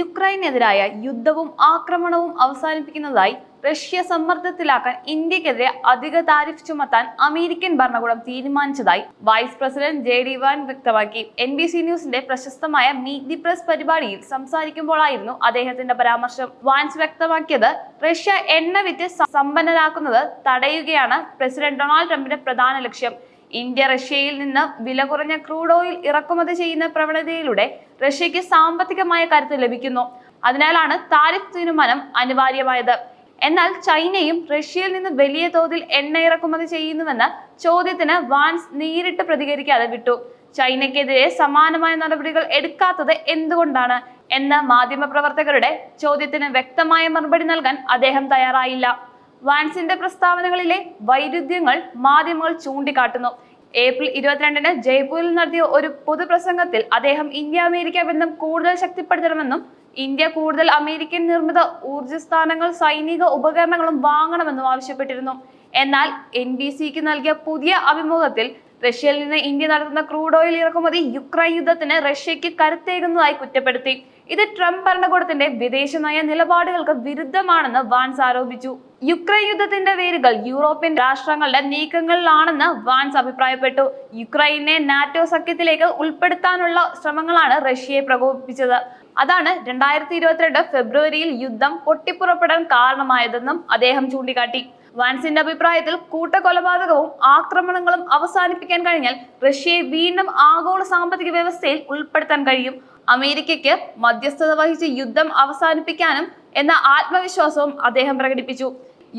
യുക്രൈനെതിരായ യുദ്ധവും ആക്രമണവും അവസാനിപ്പിക്കുന്നതായി റഷ്യ സമ്മർദ്ദത്തിലാക്കാൻ ഇന്ത്യക്കെതിരെ അധിക താരിഫ് ചുമത്താൻ അമേരിക്കൻ ഭരണകൂടം തീരുമാനിച്ചതായി vice president J D Vance വ്യക്തമാക്കി. എൻ ബി സി ന്യൂസിന്റെ പ്രശസ്തമായ മീറ്റ് ദി പ്രസ് പരിപാടിയിൽ സംസാരിക്കുമ്പോഴായിരുന്നു അദ്ദേഹത്തിന്റെ പരാമർശം. വാൻസ് വ്യക്തമാക്കിയത് റഷ്യ എണ്ണ വിറ്റ് സമ്പന്നരാക്കുന്നത് തടയുകയാണ് പ്രസിഡന്റ് ഡൊണാൾഡ് ട്രംപിന്റെ പ്രധാന ലക്ഷ്യം. ഇന്ത്യ റഷ്യയിൽ നിന്ന് വില കുറഞ്ഞ ക്രൂഡ് ഓയിൽ ഇറക്കുമതി ചെയ്യുന്ന പ്രവണതയിലൂടെ റഷ്യയ്ക്ക് സാമ്പത്തികമായ കരുത്ത് ലഭിക്കുന്നു. അതിനാലാണ് താരിഫ് തീരുമാനം അനിവാര്യമായത്. എന്നാൽ ചൈനയും റഷ്യയിൽ നിന്ന് വലിയ തോതിൽ എണ്ണ ഇറക്കുമതി ചെയ്യുന്നുവെന്ന ചോദ്യത്തിന് വാൻസ് നേരിട്ട് പ്രതികരിക്കാതെ വിട്ടു. ചൈനയ്ക്കെതിരെ സമാനമായ നടപടികൾ എടുക്കാത്തത് എന്തുകൊണ്ടാണ് എന്ന മാധ്യമപ്രവർത്തകരുടെ ചോദ്യത്തിന് വ്യക്തമായ മറുപടി നൽകാൻ അദ്ദേഹം തയ്യാറായില്ല. വാൻസിന്റെ പ്രസ്താവനകളിലെ വൈരുദ്ധ്യങ്ങൾ മാധ്യമങ്ങൾ ചൂണ്ടിക്കാട്ടുന്നു. ഏപ്രിൽ ഇരുപത്തിരണ്ടിന് ജയ്പൂരിൽ നടത്തിയ ഒരു പൊതുപ്രസംഗത്തിൽ അദ്ദേഹം ഇന്ത്യ അമേരിക്ക ബന്ധം കൂടുതൽ ശക്തിപ്പെടുത്തണമെന്നും ഇന്ത്യ കൂടുതൽ അമേരിക്കൻ നിർമ്മിത ഊർജസ്ഥാനങ്ങൾ സൈനിക ഉപകരണങ്ങളും വാങ്ങണമെന്നും ആവശ്യപ്പെട്ടിരുന്നു. എന്നാൽ എൻ ബി സിക്ക് നൽകിയ പുതിയ അഭിമുഖത്തിൽ റഷ്യയിൽ നിന്ന് ഇന്ത്യ നടത്തുന്ന ക്രൂഡ് ഓയിൽ ഇറക്കുമതി യുക്രൈൻ യുദ്ധത്തിന് റഷ്യയ്ക്ക് കരുത്തേകുന്നതായി കുറ്റപ്പെടുത്തി. ഇത് ട്രംപ് ഭരണകൂടത്തിന്റെ വിദേശ നയ നിലപാടുകൾക്ക് വിരുദ്ധമാണെന്ന് വാൻസ് ആരോപിച്ചു. യുക്രൈൻ യുദ്ധത്തിന്റെ വേരുകൾ യൂറോപ്യൻ രാഷ്ട്രങ്ങളുടെ നീക്കങ്ങളിലാണെന്ന് വാൻസ് അഭിപ്രായപ്പെട്ടു. യുക്രൈനെ നാറ്റോ സഖ്യത്തിലേക്ക് ഉൾപ്പെടുത്താനുള്ള ശ്രമങ്ങളാണ് റഷ്യയെ പ്രകോപിപ്പിച്ചത്. അതാണ് രണ്ടായിരത്തി ഇരുപത്തിരണ്ട് ഫെബ്രുവരിയിൽ യുദ്ധം പൊട്ടിപ്പുറപ്പെടാൻ കാരണമായതെന്നും അദ്ദേഹം ചൂണ്ടിക്കാട്ടി. വാൻസിന്റെ അഭിപ്രായത്തിൽ കൂട്ടക്കൊലപാതകവും ആക്രമണങ്ങളും അവസാനിപ്പിക്കാൻ കഴിഞ്ഞാൽ റഷ്യയെ വീണ്ടും ആഗോള സാമ്പത്തിക വ്യവസ്ഥയിൽ ഉൾപ്പെടുത്താൻ കഴിയും. അമേരിക്കയ്ക്ക് മധ്യസ്ഥത വഹിച്ച് യുദ്ധം അവസാനിപ്പിക്കാനും എന്ന ആത്മവിശ്വാസവും അദ്ദേഹം പ്രകടിപ്പിച്ചു.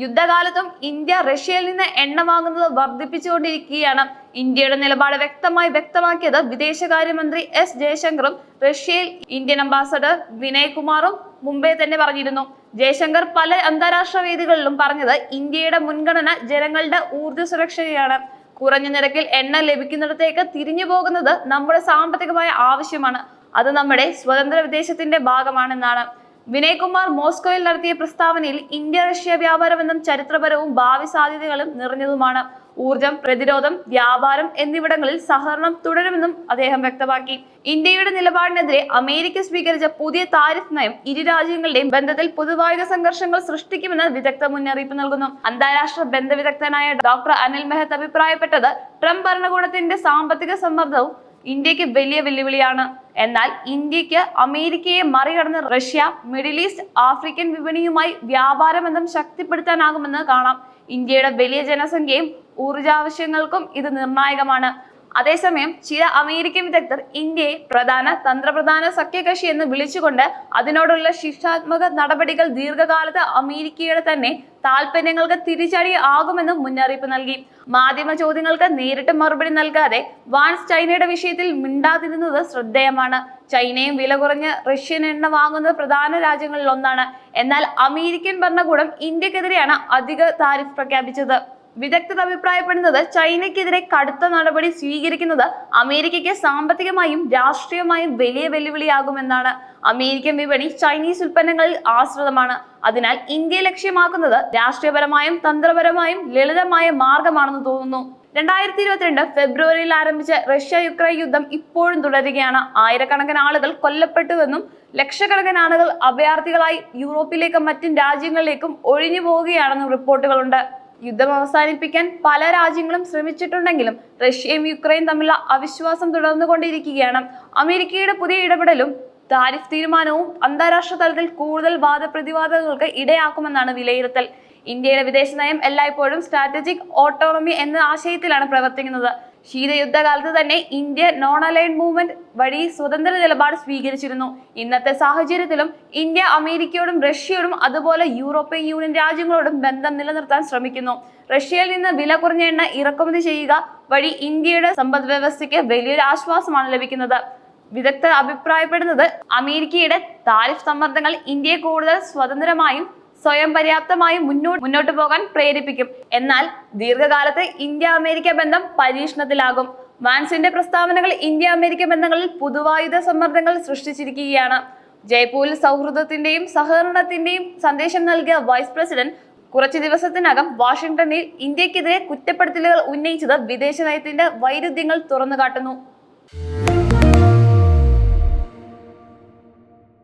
യുദ്ധകാലത്തും ഇന്ത്യ റഷ്യയിൽ നിന്ന് എണ്ണ വാങ്ങുന്നത് വർദ്ധിപ്പിച്ചുകൊണ്ടിരിക്കുകയാണ്. ഇന്ത്യയുടെ നിലപാട് വ്യക്തമായി വ്യക്തമാക്കിയത് വിദേശകാര്യമന്ത്രി എസ് ജയശങ്കറും റഷ്യയിൽ ഇന്ത്യൻ അംബാസഡർ വിനയ് കുമാറും മുംബൈ തന്നെ പറഞ്ഞിരുന്നു. ജയശങ്കർ പല അന്താരാഷ്ട്ര വേദികളിലും പറഞ്ഞത് ഇന്ത്യയുടെ മുൻഗണന ജനങ്ങളുടെ ഊർജ സുരക്ഷയാണ്. കുറഞ്ഞ നിരക്കിൽ എണ്ണ ലഭിക്കുന്നിടത്തേക്ക് തിരിഞ്ഞു പോകുന്നത് നമ്മുടെ സാമ്പത്തികമായ ആവശ്യമാണ്. അത് നമ്മുടെ സ്വതന്ത്ര വിദേശത്തിന്റെ ഭാഗമാണെന്നാണ്. വിനയ്കുമാർ മോസ്കോയിൽ നടത്തിയ പ്രസ്താവനയിൽ ഇന്ത്യ റഷ്യ വ്യാപാര ബന്ധം ചരിത്രപരവും ഭാവി സാധ്യതകളും നിറഞ്ഞതുമാണ്. ഊർജം പ്രതിരോധം വ്യാപാരം എന്നിവിടങ്ങളിൽ സഹകരണം തുടരുമെന്നും അദ്ദേഹം വ്യക്തമാക്കി. ഇന്ത്യയുടെ നിലപാടിനെതിരെ അമേരിക്ക സ്വീകരിച്ച പുതിയ താരിഫ് നയം ഇരു രാജ്യങ്ങളുടെയും ബന്ധത്തിൽ പൊതുവായുധ സംഘർഷങ്ങൾ സൃഷ്ടിക്കുമെന്ന് വിദഗ്ധ മുന്നറിയിപ്പ് നൽകുന്നു. അന്താരാഷ്ട്ര ബന്ധ വിദഗ്ധനായ ഡോക്ടർ അനിൽ മെഹത്ത് അഭിപ്രായപ്പെട്ടത് ട്രംപ് ഭരണകൂടത്തിന്റെ സാമ്പത്തിക സമ്മർദ്ദവും ഇന്ത്യയ്ക്ക് വലിയ വെല്ലുവിളിയാണ്. എന്നാൽ ഇന്ത്യയ്ക്ക് അമേരിക്കയെ മറികടന്ന് റഷ്യ മിഡിൽ ഈസ്റ്റ് ആഫ്രിക്കൻ വിപണിയുമായി വ്യാപാര ബന്ധം ശക്തിപ്പെടുത്താനാകുമെന്ന് കാണാം. ഇന്ത്യയുടെ വലിയ ജനസംഖ്യയും ഊർജാവശ്യങ്ങൾക്കും ഇത് നിർണായകമാണ്. അതേസമയം ചില അമേരിക്കൻ വിദഗ്ധർ ഇന്ത്യയെ പ്രധാന തന്ത്രപ്രധാന സഖ്യകക്ഷി എന്ന് വിളിച്ചുകൊണ്ട് അതിനോടുള്ള ശിക്ഷാത്മക നടപടികൾ ദീർഘകാലത്ത് അമേരിക്കയുടെ തന്നെ താല്പര്യങ്ങൾക്ക് തിരിച്ചടി ആകുമെന്നും മുന്നറിയിപ്പ് നൽകി. മാധ്യമ ചോദ്യങ്ങൾക്ക് നേരിട്ട് മറുപടി നൽകാതെ വാൻസ് ചൈനയുടെ വിഷയത്തിൽ മിണ്ടാതിരുന്നത് ശ്രദ്ധേയമാണ്. ചൈനയും വില കുറഞ്ഞ റഷ്യൻ എണ്ണ വാങ്ങുന്നത് പ്രധാന രാജ്യങ്ങളിൽ ഒന്നാണ് എന്നാൽ അമേരിക്കൻ ഭരണകൂടം ഇന്ത്യക്കെതിരെയാണ് അധിക താരിഫ് പ്രഖ്യാപിച്ചത്. വിദഗ്ധർ അഭിപ്രായപ്പെടുന്നത് ചൈനയ്ക്കെതിരെ കടുത്ത നടപടി സ്വീകരിക്കുന്നത് അമേരിക്കയ്ക്ക് സാമ്പത്തികമായും രാഷ്ട്രീയമായും വലിയ വെല്ലുവിളിയാകുമെന്നാണ് അമേരിക്കൻ വിപണി ചൈനീസ് ഉൽപ്പന്നങ്ങളിൽ ആശ്രിതമാണ്. അതിനാൽ ഇന്ത്യ ലക്ഷ്യമാക്കുന്നത് രാഷ്ട്രീയപരമായും തന്ത്രപരമായും ലളിതമായ മാർഗമാണെന്ന് തോന്നുന്നു. രണ്ടായിരത്തി ഇരുപത്തിരണ്ട് ഫെബ്രുവരിയിൽ ആരംഭിച്ച റഷ്യ യുക്രൈൻ യുദ്ധം ഇപ്പോഴും തുടരുകയാണ്. ആയിരക്കണക്കിന് ആളുകൾ കൊല്ലപ്പെട്ടുവെന്നും ലക്ഷക്കണക്കിന് ആളുകൾ അഭയാർത്ഥികളായി യൂറോപ്പിലേക്കും മറ്റും രാജ്യങ്ങളിലേക്കും ഒഴിഞ്ഞു പോവുകയാണെന്നും റിപ്പോർട്ടുകളുണ്ട്. യുദ്ധം അവസാനിപ്പിക്കാൻ പല രാജ്യങ്ങളും ശ്രമിച്ചിട്ടുണ്ടെങ്കിലും റഷ്യയും യുക്രൈൻ തമ്മിലുള്ള അവിശ്വാസം തുടർന്നുകൊണ്ടിരിക്കുകയാണ്. അമേരിക്കയുടെ പുതിയ ഇടപെടലും താരിഫ് തീരുമാനവും അന്താരാഷ്ട്ര തലത്തിൽ കൂടുതൽ വാദപ്രതിവാദങ്ങൾക്ക് ഇടയാക്കുമെന്നാണ് വിലയിരുത്തൽ. ഇന്ത്യയുടെ വിദേശ നയം എല്ലായ്പ്പോഴും സ്ട്രാറ്റജിക് ഓട്ടോണമി എന്ന ആശയത്തിലാണ് പ്രവർത്തിക്കുന്നത്. ശീതയുദ്ധകാലത്ത് തന്നെ ഇന്ത്യ നോൺ അലൈൻഡ് മൂവ്മെന്റ് വഴി സ്വതന്ത്ര നിലപാട് സ്വീകരിച്ചിരുന്നു. ഇന്നത്തെ സാഹചര്യത്തിലും ഇന്ത്യ അമേരിക്കയോടും റഷ്യയോടും അതുപോലെ യൂറോപ്യൻ യൂണിയൻ രാജ്യങ്ങളോടും ബന്ധം നിലനിർത്താൻ ശ്രമിക്കുന്നു. റഷ്യയിൽ നിന്ന് വില കുറഞ്ഞ എണ്ണ ഇറക്കുമതി ചെയ്യുക വഴി ഇന്ത്യയുടെ സമ്പദ് വ്യവസ്ഥയ്ക്ക് വലിയൊരു ആശ്വാസമാണ് ലഭിക്കുന്നത്. വിദഗ്ധർ അഭിപ്രായപ്പെടുന്നത് അമേരിക്കയുടെ താരിഫ് സമ്മർദ്ദങ്ങൾ ഇന്ത്യയെ കൂടുതൽ സ്വതന്ത്രമായും സ്വയം പര്യാപ്തമായി മുന്നോട്ട് മുന്നോട്ട് പോകാൻ പ്രേരിപ്പിക്കും. എന്നാൽ ദീർഘകാലത്ത് ഇന്ത്യ അമേരിക്ക ബന്ധം പരീക്ഷണത്തിലാകും. വാൻസിന്റെ പ്രസ്താവനകൾ ഇന്ത്യ അമേരിക്ക ബന്ധങ്ങളിൽ പുതുവായുധ സമ്മർദ്ദങ്ങൾ സൃഷ്ടിച്ചിരിക്കുകയാണ്. ജയ്പൂരിൽ സൗഹൃദത്തിന്റെയും സഹകരണത്തിന്റെയും സന്ദേശം നൽകിയ വൈസ് പ്രസിഡന്റ് കുറച്ചു ദിവസത്തിനകം വാഷിംഗ്ടണിൽ ഇന്ത്യക്കെതിരെ കുറ്റപ്പെടുത്തലുകൾ ഉന്നയിച്ചത് വിദേശ നയത്തിന്റെ വൈരുദ്ധ്യങ്ങൾ തുറന്നു കാട്ടുന്നു